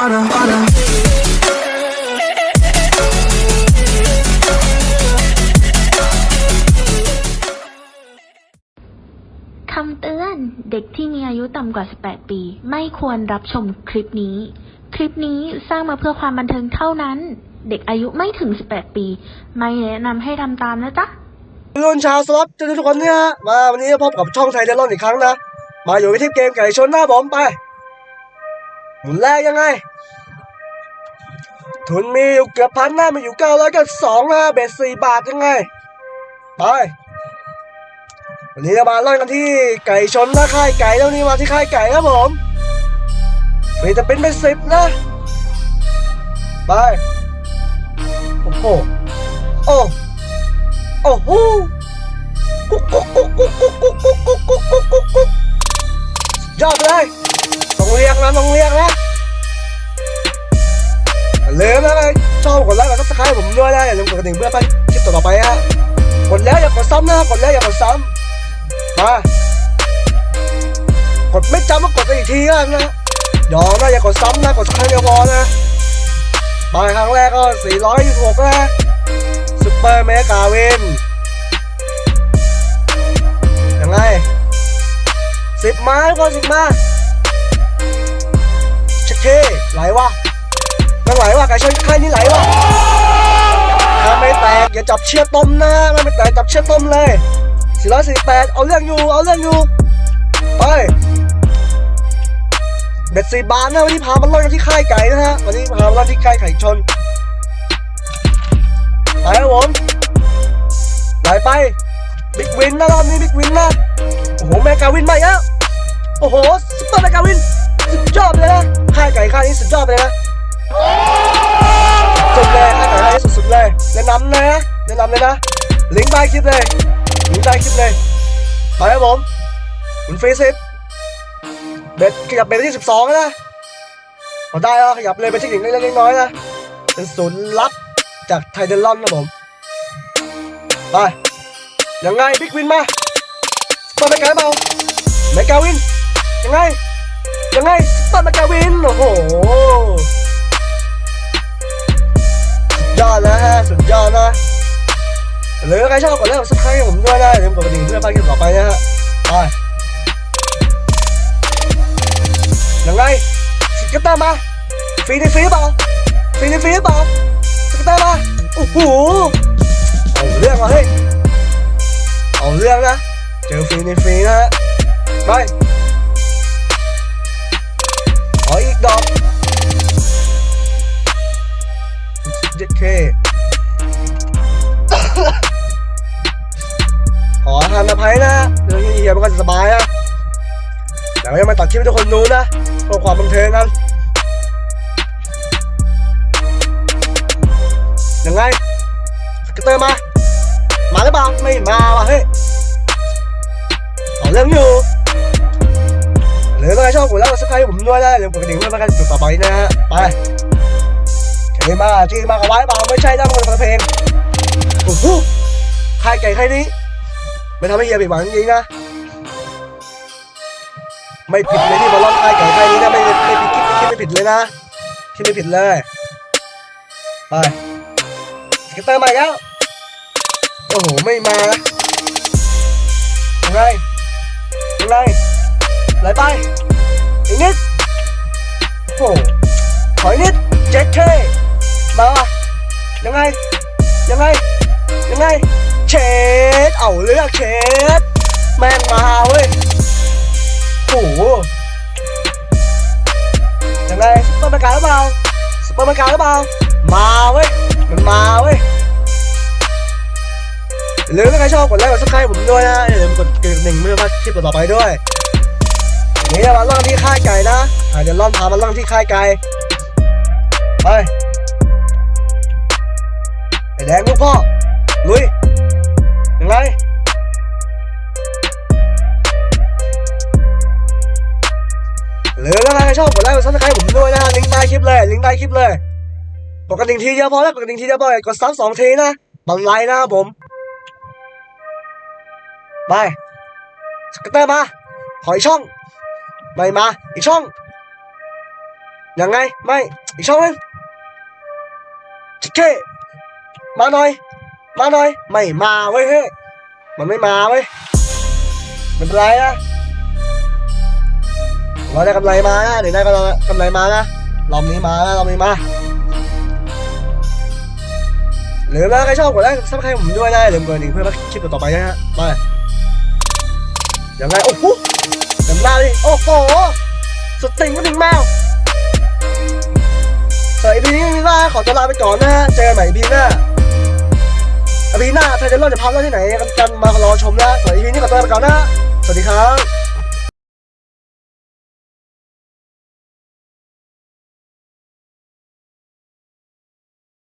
Water, water. คำเตือน เด็กที่มีอายุต่ำกว่า 18 ปี ไม่ควรรับชมคลิปนี้ คลิปนี้สร้างมาเพื่อความบันเทิงเท่านั้น เด็กอายุไม่ถึง 18 ปี ไม่แนะนำให้ทำตามนะจ๊ะ รุ่นชาวสล็อตทุกคนเนี่ยมาวันนี้พบกับช่องไทยเดลอนอีกครั้งนะ มาอยู่ที่เกมไก่ชนหน้าผมไป หมุนแรกยังไง ทุนมีอยู่เกือบพันหน้ามีอยู่เก้าร้อยกับสองนะเบ็ดสี่บาทยังไง ไป วันนี้จะมาเล่นกันที่ไก่ชนนะค่ายไก่แล้วนี่มาที่ค่ายไก่นะผมมีจะเป็นเป็นสิบนะ ไป โอ้โห โอ้ โอ้โหกุ๊กกุ๊กกุ๊กกุ๊กกุ๊กกุ๊กกุ๊กกุ๊กกุ๊กกุ๊กกุ๊กกุ๊ก ยอดเลยต้องเรียกนะต้องเรียกนะอย่าลืมนะเลยชอบกดไลค์กดซับสไครต์ผมด้วยนะอย่าลืมกดกระดิ่งเพื่อไปคลิปต่อไปฮะกดแล้วอย่ากดซ้ำนะกดแล้วอย่ากดซ้ำมากดไม่จำก็กดไปอีกทีแล้วนะยอมนะอย่ากดซ้ำนะกดครั้งเดียวพอนะมาครั้งแรกก็426นะซุปเปอร์เมกาวิน สิบไม้ก็สิบมาเช็คเคไหลวะมันไหลวะไก่ชนค่ายนี้ไหลวะถ้าไม่แตกอย่าจับเชือกต้มนะถ้าไม่แตกจับเชือกต้มเลย448เอาเรื่องอยู่เอาเรื่องอยู่ไปเบ็ดสี่บาทนะวันนี้พามันล่อนกันที่ค่ายไก่นะฮะวันนี้พามันล่อนที่ค่ายไก่ชนไปครับผมไหลไปบิ๊กวินนะรอบนี้บิ๊กวินนะ หแมกาวินมาอีกแล้วโอ้โหซุปเปอร์แมกาวินสุดยอดเลยนะค่ายไก่ค่ายนี้สุดยอดเลยนะสุดเลยค่ายไก่ค่ายนี้สุดๆเลยแนะนำเลยนะแนะนำเลยนะลิงก์ใต้คลิปเลยลิงก์ใต้คลิปเลยไปครับผมคุณฟรีสิบเบ็ดขยับเบ็ดไปที่สิบสองนะพอได้แล้วขยับเลยไปที่หนึ่งเล็กๆน้อยๆนะเป็นศูนย์ลับจากไทเดลอนนะผมไปยังไงบิ๊กวินมา เปอร์แมกาเปล่าแมกาวิน ยังไง ยังไงเปอร์แมกาวิน โอ้โหสุดยอดนะฮะ สุดยอดนะหรือใครชอบกดไลค์กดซับสไครต์ให้ผมด้วยนะอย่าลืมกดกระดิ่งเพื่อไปคลิปต่อไปนะฮะไปยังไงสกิปเตอร์มาฟรีในฟรีเปล่าฟรีในฟรีเปล่าสกิปเตอร์มาโอ้โหเอาเรื่องมาเฮ้ย เจอฟรีในฟรีนะฮะไปขออีกดอกเจ็ดเคขอทานอภัยนะเรื่องเฮียมันก็จะสบายนะเดี๋ยวยังมาตัดคลิปให้ทุกคนดูนะเพื่อความบันเทิงกันยังไงสเกตเตอร์มา มาหรือเปล่าไม่มาว่ะเฮ้ย เรื่องอยู่ หรือถ้าใครชอบกดไลค์กดซับสไครต์ผมด้วยนะเดี๋ยวกดกระดิ่งเพื่อไม่ให้พลาดจุดต่อไปนะฮะไปเคมาที่มากับไว้เปล่าไม่ใช่นะมันเป็นเพลงโอ้โหใครไก่ใครนี้ไม่ทำให้เฮียผิดหวังจริงนะไม่ผิดเลยที่มาล้อมใครไก่ใครนี้นะไม่ไม่ผิดคิดคิดไม่ผิดเลยนะคิดไม่ผิดเลยไปสเก็ตเตอร์มาแล้วโอ้โหไม่มานะไง ยังไงไหลไปอีกนิดโอ้โหถอยนิดเจ็ดเคมาว่ะยังไง ยังไง ยังไง เชดเอาเลือกเชดแม่งมาเว้ยโอ้โหยังไงซุปเปอร์แมกาหรือเปล่าซุปเปอร์แมกาหรือเปล่า หรือถ้าใครชอบกดไลค์กดซับสไครต์ผมด้วยนะอย่าลืมกดกระดิ่งเพื่อมาคลิปต่อไปด้วยวันนี้เรามาล่องที่ค่ายไก่นะเดี๋ยวล่อนพามาล่องที่ค่ายไก่ไปไอแดงลูกพ่อลุยยังไงหรือถ้าใครชอบกดไลค์กดซับสไครต์ผมด้วยนะลิงก์ใต้คลิปเลยลิงก์ใต้คลิปเลยกดกระดิ่งทีเดียวพอแล้วกดกระดิ่งทีเดียวพอกดซับสองทีนะบันไลนะครับผม ไปสกเตอร์มา ขออีกช่อง ไม่มา อีกช่อง ยังไง ไม่ อีกช่องนึงจิกเก้มาหน่อย มาหน่อย ไม่มาเว้ยเฮ้ย มันไม่มาเว้ยไม่เป็นไรนะเราได้กำไรมานะเดี๋ยวได้กำไรมานะรอบนี้มานะรอบนี้มาหรือว่าใครชอบกดไลค์ซับสไครต์ผมด้วยนะอย่าลืมกดกระดิ่งเพื่อรับคลิปต่อไปนะฮะไป ยังไงโอ้โหเต็มหน้าดิโอ้โห สุดติ่งก็ถึงแมวแต่อีพีนี้มีว่าขอตัวลาไปก่อนนะฮะ เจอกันใหม่พีหน้าอีพีหน้าไทยเดนจะพักเล่นที่ไหนกันมารอชมนะสวัสดีพีนี้ขอตัวลาไปก่อนนะ สวัสดีครับ